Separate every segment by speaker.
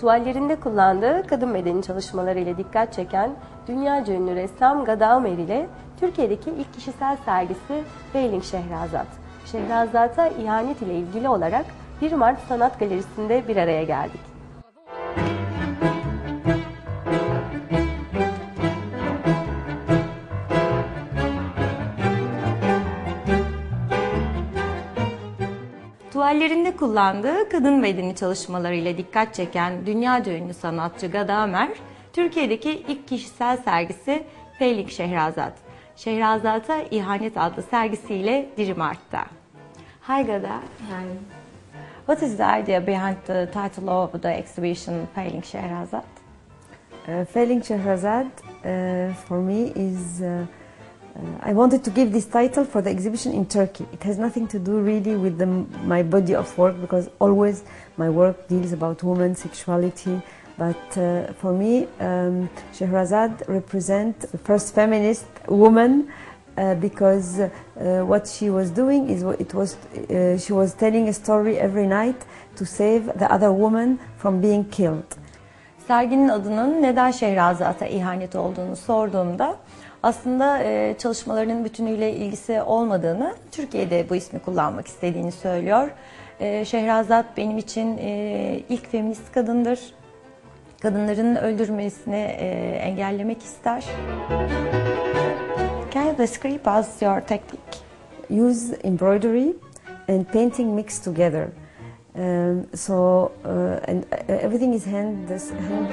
Speaker 1: Tuvallerinde kullandığı kadın bedeni çalışmaları ile dikkat çeken dünyaca ünlü ressam Gada Ömer ile Türkiye'deki ilk kişisel sergisi Failing Şehrazat. Şehrazat'a ihanet ile ilgili olarak 1 Mart Sanat Galerisi'nde bir araya geldik. Tuvallerinde kullandığı kadın bedeni çalışmalarıyla dikkat çeken dünya ünlü sanatçı Gada Ömer, Türkiye'deki ilk kişisel sergisi Failing Şehrazat. Şehrazat'a İhanet adlı sergisiyle 1 Mart'ta. Hi Gada.
Speaker 2: Hi.
Speaker 1: What is the idea behind the title of the exhibition Failing Şehrazat?
Speaker 2: Uh, Failing Shahrazad uh, for me is. Uh, I wanted to give this title for the exhibition in Turkey. It has nothing to do really with the, my body of work because always my work deals about women, sexuality. But uh, for me, um, Shahrazad represents the first feminist woman uh, because uh, what she was doing is it was uh, she was telling a story every night to save the other woman from being killed.
Speaker 1: Serginin adının neden Şehrazat'a ihanet olduğunu sorduğumda aslında e, çalışmalarının bütünüyle ilgisi olmadığını, Türkiye'de bu ismi kullanmak istediğini söylüyor. E, Şehrazat benim için e, ilk feminist kadındır. Kadınların öldürmesini engellemek ister. Can you describe us your technique?
Speaker 2: Use embroidery and painting mixed together. Um, so uh, and uh, everything is hand this hand.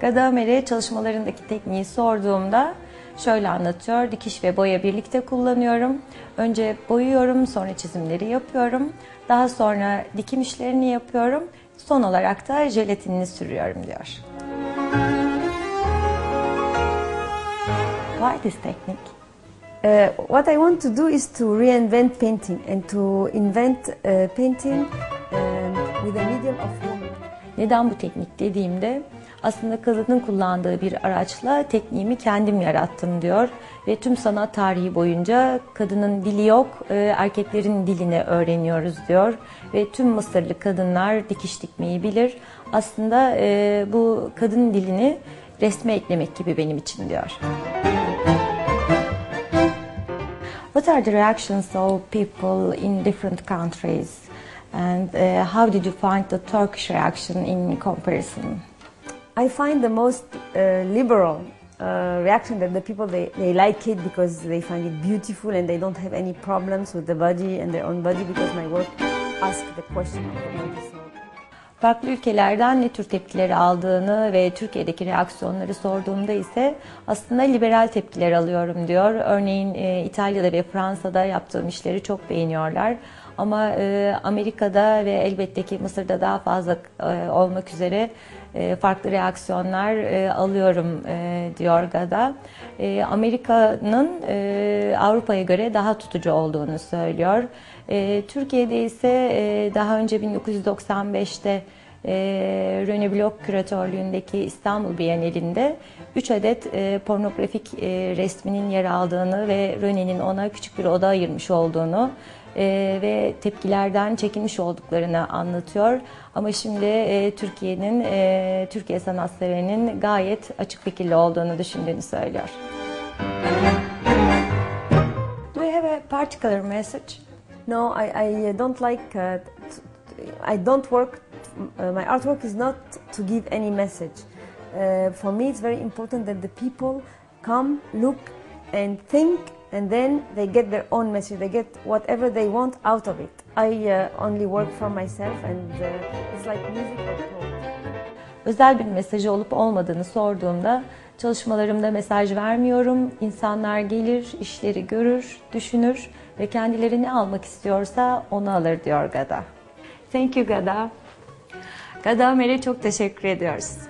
Speaker 1: Gada Ömer'e çalışmalarındaki tekniği sorduğumda şöyle anlatıyor. Dikiş ve boya birlikte kullanıyorum. Önce boyuyorum, sonra çizimleri yapıyorum. Daha sonra dikim işlerini yapıyorum. Son olarak da jelatinini sürüyorum diyor. Why this technique?
Speaker 2: Uh, what I want to do is to reinvent painting and to invent uh, painting um, with a medium of woman.
Speaker 1: Neden bu teknik dediğimde aslında kadının kullandığı bir araçla tekniğimi kendim yarattım diyor ve tüm sanat tarihi boyunca kadının dili yok, e, erkeklerin dilini öğreniyoruz diyor ve tüm Mısırlı kadınlar dikiş dikmeyi bilir. Aslında e, bu kadın dilini resme eklemek gibi benim için diyor. What are the reactions of people in different countries? And uh, how did you find the Turkish reaction in comparison?
Speaker 2: I find the most uh, liberal uh, reaction that the people they, they like it because they find it beautiful and they don't have any problems with the body and their own body because my work asks the question of the body.
Speaker 1: Farklı ülkelerden ne tür tepkileri aldığını ve Türkiye'deki reaksiyonları sorduğumda ise aslında liberal tepkiler alıyorum diyor. Örneğin e, İtalya'da ve Fransa'da yaptığım işleri çok beğeniyorlar. Ama e, Amerika'da ve elbette ki Mısır'da daha fazla e, olmak üzere e, farklı reaksiyonlar e, alıyorum e, diyor Gada. E, Amerika'nın e, Avrupa'ya göre daha tutucu olduğunu söylüyor. E, Türkiye'de ise e, daha önce 1995'te e, Rene Bloch küratörlüğündeki İstanbul Bienalinde 3 adet e, pornografik e, resminin yer aldığını ve Rene'nin ona küçük bir oda ayırmış olduğunu e, ve tepkilerden çekinmiş olduklarını anlatıyor. Ama şimdi e, Türkiye'nin, e, Türkiye sanatseverinin gayet açık fikirli olduğunu düşündüğünü söylüyor. Do you have a particular message?
Speaker 2: No, I, I don't like. Uh, I don't work. Uh, my artwork is not to give any message. Uh, for me, it's very important that the people come, look, and think, and then they get their own message. They get whatever they want out of it. I uh, only work for myself, and uh, it's like music or poetry.
Speaker 1: Özel bir mesajı olup olmadığını sorduğumda çalışmalarımda mesaj vermiyorum. İnsanlar gelir, işleri görür, düşünür ve kendileri ne almak istiyorsa onu alır diyor Gada. Thank you Gada. Gada Ömer'e çok teşekkür ediyoruz.